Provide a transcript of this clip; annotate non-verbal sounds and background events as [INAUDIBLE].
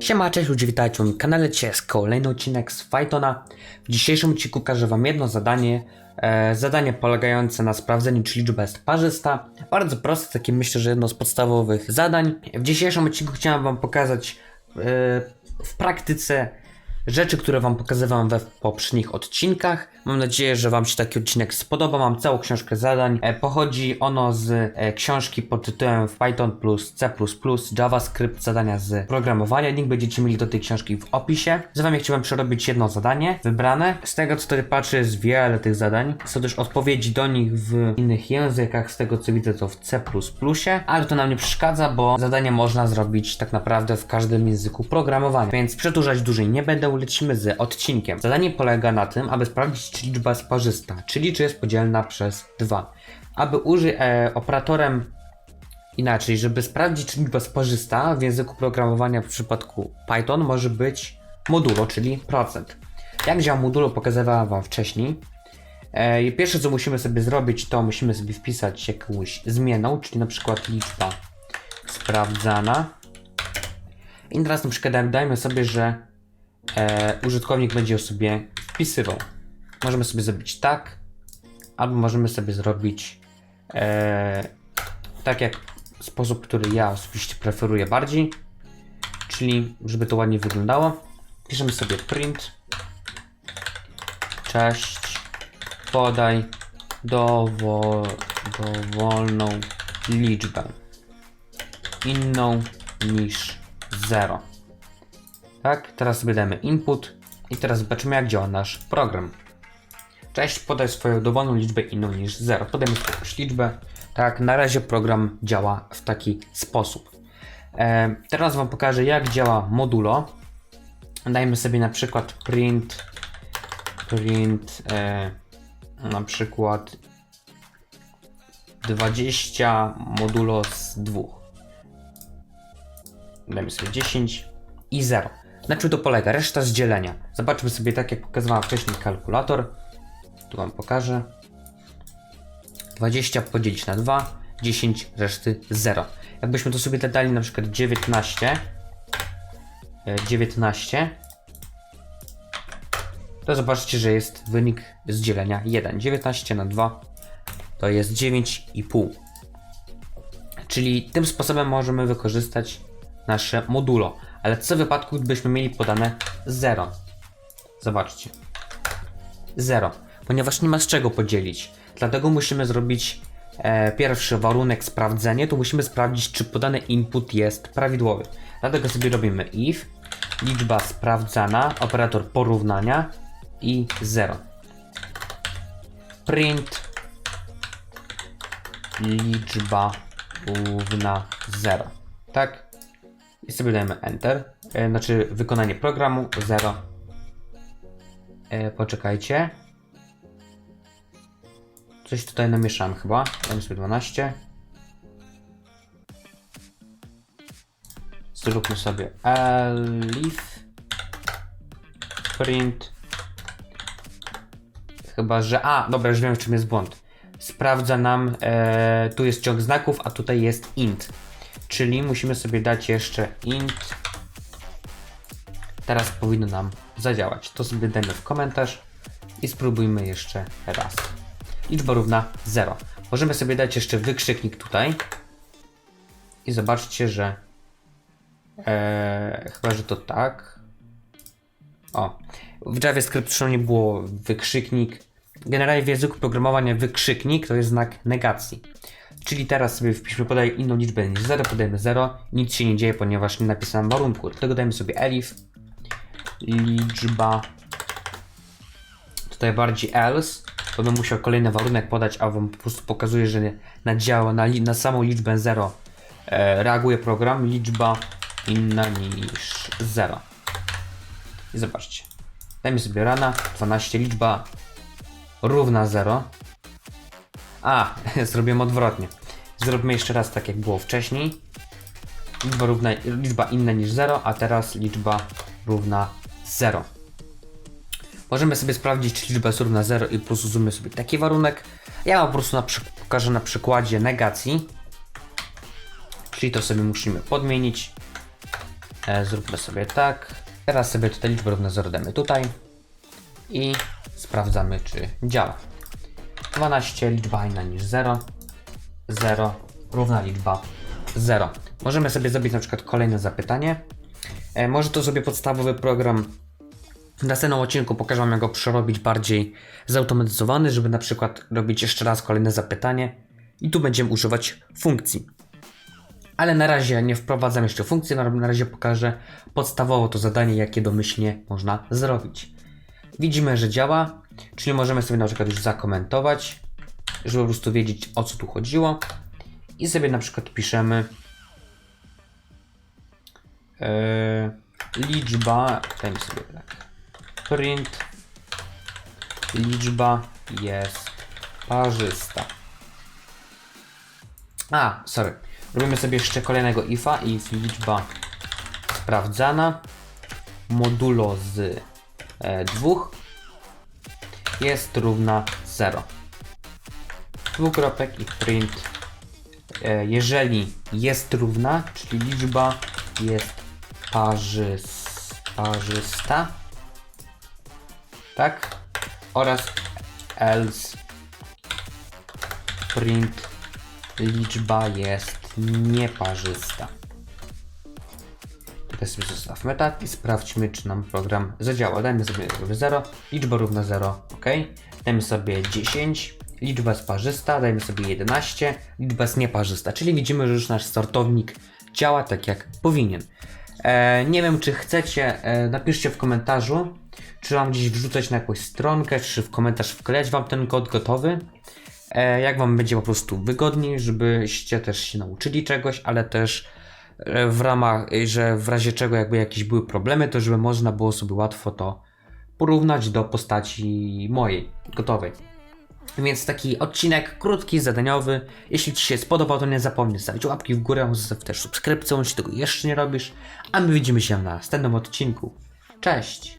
Siema, cześć ludzie, witajcie na moim kanale, jest kolejny odcinek z Pythona. W dzisiejszym odcinku pokażę wam jedno zadanie, e, zadanie polegające na sprawdzeniu, czy liczba jest parzysta. Bardzo proste, takie myślę, że jedno z podstawowych zadań. W dzisiejszym odcinku chciałem wam pokazać e, w praktyce rzeczy, które wam pokazywałem we poprzednich odcinkach. Mam nadzieję, że wam się taki odcinek spodoba. Mam całą książkę zadań. E, pochodzi ono z e, książki pod tytułem Python plus C++ JavaScript zadania z programowania. Link będziecie mieli do tej książki w opisie. Z wami chciałem przerobić jedno zadanie wybrane. Z tego co tutaj patrzę jest wiele tych zadań. Są też odpowiedzi do nich w innych językach. Z tego co widzę to w C++, ale to nam nie przeszkadza, bo zadanie można zrobić tak naprawdę w każdym języku programowania. Więc przedłużać dłużej nie będę, lecimy z odcinkiem. Zadanie polega na tym, aby sprawdzić, czy liczba jest parzysta, czyli czy jest podzielna przez 2. Aby użyć e, operatorem inaczej, żeby sprawdzić, czy liczba jest parzysta, w języku programowania w przypadku Python może być modulo, czyli procent. Jak działa modulo, pokazywałem Wam wcześniej. E, pierwsze, co musimy sobie zrobić, to musimy sobie wpisać jakąś zmienną, czyli na przykład liczba sprawdzana. I teraz na przykład dajmy sobie, że e, użytkownik będzie sobie wpisywał. Możemy sobie zrobić tak, albo możemy sobie zrobić e, tak jak sposób, który ja osobiście preferuję bardziej, czyli żeby to ładnie wyglądało. Piszemy sobie print, cześć, podaj dowo, dowolną liczbę inną niż 0. Tak, teraz sobie damy input i teraz zobaczymy jak działa nasz program. Cześć, podaj swoją dowolną liczbę inną niż 0. Podajmy jakąś liczbę. Tak, na razie program działa w taki sposób. E, teraz Wam pokażę jak działa modulo. Dajmy sobie na przykład print print e, na przykład 20 modulo z 2. Dajmy sobie 10 i 0. Na czym to polega? Reszta z dzielenia. Zobaczmy sobie tak jak pokazywałem wcześniej kalkulator. Tu Wam pokażę. 20 podzielić na 2, 10 reszty 0. Jakbyśmy to sobie dodali na przykład 19, e, 19, to zobaczcie, że jest wynik z dzielenia 1. 19 na 2 to jest 9,5. Czyli tym sposobem możemy wykorzystać nasze modulo. Ale co w wypadku, gdybyśmy mieli podane 0? Zobaczcie. 0. Ponieważ nie ma z czego podzielić. Dlatego musimy zrobić e, pierwszy warunek sprawdzenie. Tu musimy sprawdzić, czy podany input jest prawidłowy. Dlatego sobie robimy if, liczba sprawdzana, operator porównania i 0. Print liczba równa 0. Tak? I sobie dajemy Enter. E, znaczy wykonanie programu 0. E, poczekajcie. Coś tutaj namieszałem chyba. Dajmy sobie 12. Zróbmy sobie elif print chyba, że a, dobra, już wiem w czym jest błąd sprawdza nam, e, tu jest ciąg znaków, a tutaj jest int czyli musimy sobie dać jeszcze int. Teraz powinno nam zadziałać. To sobie dajmy w komentarz i spróbujmy jeszcze raz. Liczba równa 0 możemy sobie dać jeszcze wykrzyknik tutaj. I zobaczcie, że e, chyba, że to tak. O, w JavaScript nie było wykrzyknik. Generalnie w języku programowania wykrzyknik to jest znak negacji. Czyli teraz sobie wpiszmy podaj inną liczbę niż 0, podajemy 0, nic się nie dzieje, ponieważ nie napisałem warunku. Dlatego dajemy sobie elif liczba tutaj bardziej else, bym musiał kolejny warunek podać, a wam po prostu pokazuje, że na działa, na, na samą liczbę 0 e, reaguje program, liczba inna niż 0. I zobaczcie. Dajmy sobie rana, 12, liczba równa 0. A, [LAUGHS] zrobiłem odwrotnie. Zróbmy jeszcze raz tak jak było wcześniej. Liczba, równa, liczba inna niż 0, a teraz liczba równa 0. Możemy sobie sprawdzić, czy liczba jest równa 0 i po prostu zróbmy sobie taki warunek. Ja po prostu na pokażę na przykładzie negacji. Czyli to sobie musimy podmienić. E, zróbmy sobie tak. Teraz sobie tutaj liczbę równa 0 damy tutaj. I sprawdzamy, czy działa. 12, liczba inna niż 0. 0, równa liczba 0. Możemy sobie zrobić na przykład kolejne zapytanie. E, może to sobie podstawowy program. W następnym odcinku pokażę Wam, jak go przerobić bardziej zautomatyzowany, żeby na przykład robić jeszcze raz kolejne zapytanie. I tu będziemy używać funkcji. Ale na razie nie wprowadzam jeszcze funkcji, na razie pokażę podstawowo to zadanie, jakie domyślnie można zrobić. Widzimy, że działa, czyli możemy sobie na przykład już zakomentować, żeby po prostu wiedzieć o co tu chodziło. I sobie na przykład piszemy e, liczba, dajmy sobie tak, print, liczba jest parzysta. A, sorry. Robimy sobie jeszcze kolejnego ifa, if liczba sprawdzana modulo z e, dwóch jest równa 0. Dwukropek i print. E, jeżeli jest równa, czyli liczba jest parzys, parzysta, tak? Oraz else print liczba jest nieparzysta. Tutaj sobie zostawmy tak i sprawdźmy, czy nam program zadziała. Dajmy sobie 0, liczba równa 0, ok. Dajmy sobie 10, liczba jest parzysta, dajmy sobie 11, liczba jest nieparzysta, czyli widzimy, że już nasz startownik działa tak jak powinien. E, nie wiem, czy chcecie, e, napiszcie w komentarzu, czy mam gdzieś wrzucać na jakąś stronkę, czy w komentarz wklejać Wam ten kod gotowy. E, jak Wam będzie po prostu wygodniej, żebyście też się nauczyli czegoś, ale też w ramach, e, że w razie czego jakby jakieś były problemy, to żeby można było sobie łatwo to porównać do postaci mojej, gotowej. Więc taki odcinek krótki, zadaniowy. Jeśli Ci się spodobał, to nie zapomnij zostawić łapki w górę, zostaw też subskrypcję, jeśli tego jeszcze nie robisz. A my widzimy się na następnym odcinku. Cześć!